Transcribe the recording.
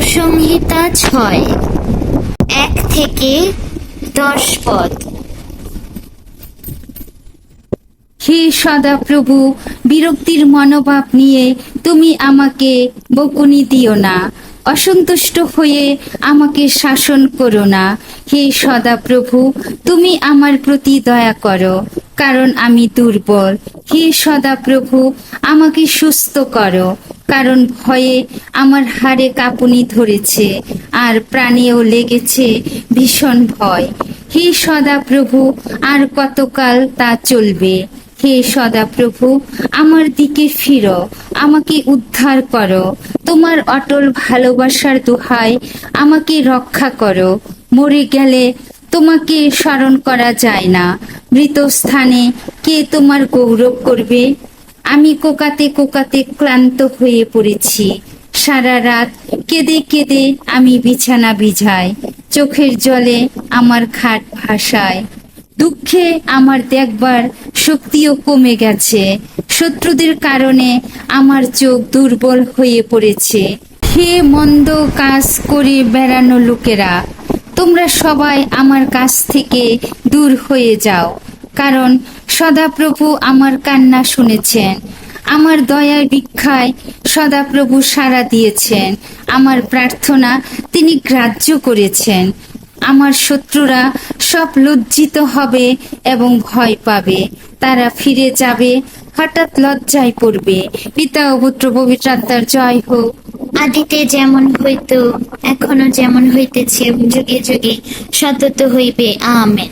সংহিতা ছয় এক থেকে দশ পদ। হে সদাপ্রভু, বিরক্তির মনোভাব নিয়ে তুমি আমাকে বকুনি দিও না। অসন্তুষ্ট হয়ে আমাকে শাসন করো না। হে সদাপ্রভু, তুমি আমার প্রতি দয়া করো, কারণ আমি দুর্বল। হে সদাপ্রভু, আমাকে সুস্থ করো। কারণ ভয়ে আমার হাড়ে কাঁপুনি ধরেছে আর প্রাণেও লেগেছে ভীষণ ভয়। হে সদাপ্রভু, আর কতকাল তা চলবে? হে সদাপ্রভু, আমার দিকে ফিরো, আমাকে উদ্ধার করো। তোমার অটল ভালোবাসার দোহাই আমাকে রক্ষা করো। মরে গেলে তোমাকে স্মরণ করা যায় না। মৃত স্থানে কে তোমার গৌরব করবে? আমি কোকাতে কোকাতে ক্লান্ত হয়ে পড়েছি। সারা রাত কেঁদে কেঁদে আমি বিছানা বিঝাই চোখের জলে আমার খাট ভাসায় দুঃখে আমার দেখবার শক্তিও কমে গেছে। শত্রুদের কারণে আমার চোখ দুর্বল হয়ে পড়েছে। হে মন্দ কাজ করে বেড়ানো লোকেরা, তোমরা সবাই আমার কাছ থেকে দূর হয়ে যাও। কারণ সদাপ্রভু আমার কান্না শুনেছেন, আমার দয়ার ভিক্ষায় সদাপ্রভু সাড়া দিয়েছেন, আমার প্রার্থনা তিনি গ্রাহ্য করেছেন। আমার শত্রুরা সব লজ্জিত হবে এবং ভয় পাবে, তারা ফিরে যাবে, হঠাৎ লজ্জায় পড়বে। পিতা ও পুত্র পবিত্র আত্মার জয় হোক। আদিতে যেমন হইতো, এখনও যেমন হইতেছে, যুগে যুগে সতত হইবে, আমেন।